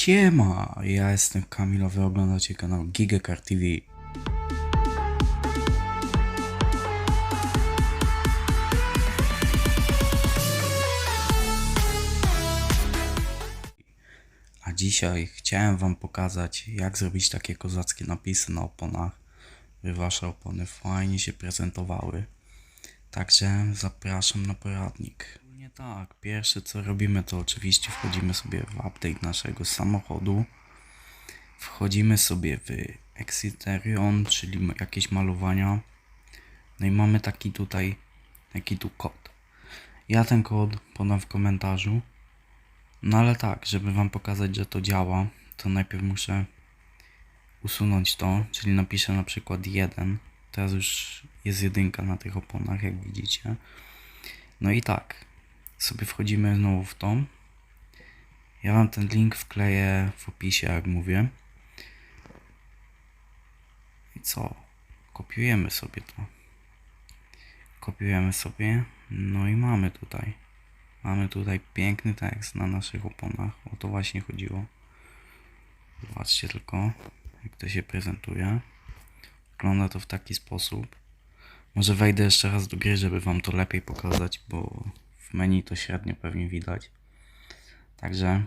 Siema, ja jestem Kamil, a wy oglądacie kanał Gigacar TV. A dzisiaj chciałem wam pokazać, jak zrobić takie kozackie napisy na oponach, by wasze opony fajnie się prezentowały. Także zapraszam na poradnik. Tak, pierwsze co robimy to oczywiście wchodzimy sobie w update naszego samochodu. Wchodzimy sobie w Exiterion, czyli jakieś malowania. No i mamy taki tutaj, taki tu kod. Ja ten kod podam w komentarzu. No ale tak, żeby wam pokazać, że to działa, to najpierw muszę usunąć to, czyli napiszę na przykład 1. Teraz już jest jedynka na tych oponach, jak widzicie. No i tak, sobie wchodzimy znowu w to. Ja wam ten link wkleję w opisie, jak mówię. I co? Kopiujemy sobie to. Kopiujemy sobie. No i mamy tutaj. Mamy tutaj piękny tekst na naszych oponach. O to właśnie chodziło. Zobaczcie tylko, jak to się prezentuje. Wygląda to w taki sposób. Może wejdę jeszcze raz do gry, żeby wam to lepiej pokazać, bo w menu to średnio pewnie widać. Także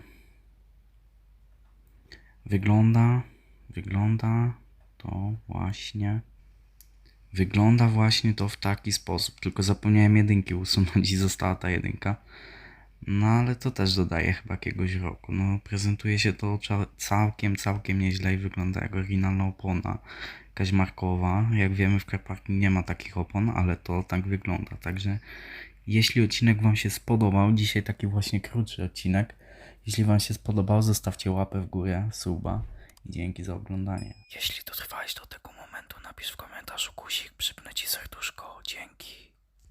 wygląda, wygląda to właśnie. Wygląda właśnie to w taki sposób. Tylko zapomniałem jedynki usunąć i została ta jedynka. No ale to też dodaje chyba jakiegoś roku. No prezentuje się to całkiem, całkiem nieźle i wygląda jak oryginalna opona. Jakaś markowa. Jak wiemy w Carparking nie ma takich opon, ale to tak wygląda. Także jeśli odcinek Wam się spodobał, dzisiaj taki właśnie krótszy odcinek. Jeśli Wam się spodobał, zostawcie łapę w górę, suba i dzięki za oglądanie. Jeśli dotrwałeś do tego momentu, napisz w komentarzu guzik, przypnę Ci serduszko. Dzięki.